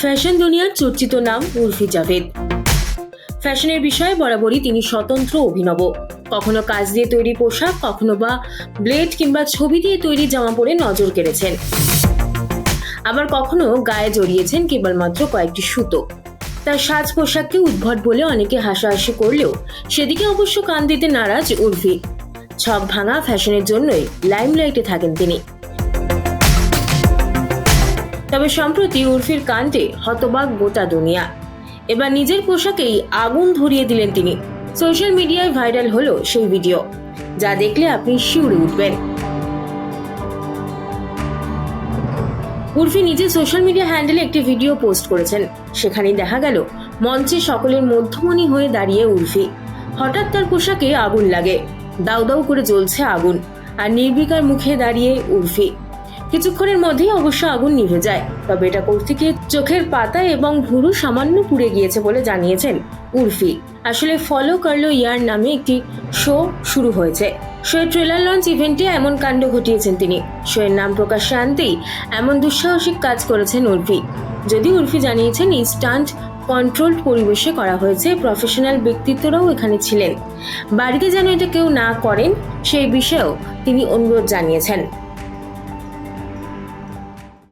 Fashion দুনিয়ার চর্চিত নাম উর্ফি জাভেদ। ফ্যাশনের বিষয়ে বরাবরই তিনি স্বতন্ত্র অভিনব। কখনো কাজ দিয়ে তৈরি পোশাক, কখনো বা ব্লেড কিংবা ছবি দিয়ে তৈরি জামা পরে নজর কেড়েছেন। আবার কখনো গায়ে জড়িয়েছেন কেবলমাত্র কয়েকটি সুতো। তার সাজ পোশাককে উদ্ভট বলে অনেকে হাসাহাসি করলেও সেদিকে অবশ্য কান দিতে নারাজ উর্ফি ছক ভাঙা ফ্যাশনের জন্যই লাইমলাইটে থাকেন তিনি। তবে সম্প্রতি উর্ফির কাণ্ডে হতবাক গোটা দুনিয়া। এবার নিজের পোশাকেই আগুন ধরিয়ে দিলেন তিনি। সোশ্যাল মিডিয়ায় ভাইরাল হলো সেই ভিডিও, যা দেখলে আপনি শিউরে উঠবেন। উর্ফি নিজে সোশ্যাল মিডিয়া হ্যান্ডেলে একটি ভিডিও পোস্ট করেছেন। সেখানে দেখা গেল, মঞ্চে সকলের মধ্যমণি হয়ে দাঁড়িয়ে উর্ফি। হঠাৎ তার পোশাকে আগুন লাগে। দাউ দাউ করে জ্বলছে আগুন, আর নির্বিকার মুখে দাঁড়িয়ে উর্ফি। কিছুক্ষণের মধ্যেই অবশ্য আগুন নিভে যায়। তবে এটা গিয়ে চোখের পাতা এবং ভুরু সামান্য পুড়ে গিয়েছে বলে জানিয়েছেন উর্ফি। আসলে ফলো করল ইয়ার নামে একটি শো শুরু হয়েছে। শোয়ের ট্রেলার লঞ্চ ইভেন্টে এমন কাণ্ড ঘটিয়েছেন তিনি। শোয়ের নাম প্রকাশ্যে আনতেই এমন দুঃসাহসিক কাজ করেছেন উর্ফি। যদি উর্ফি জানিয়েছেন, এই স্টান্ট কন্ট্রোলড পরিবেশে করা হয়েছে, প্রফেশনাল ব্যক্তিত্বরাও এখানে ছিলেন। বাড়িতে যেন এটা কেউ না করেন, সেই বিষয়েও তিনি অনুরোধ জানিয়েছেন।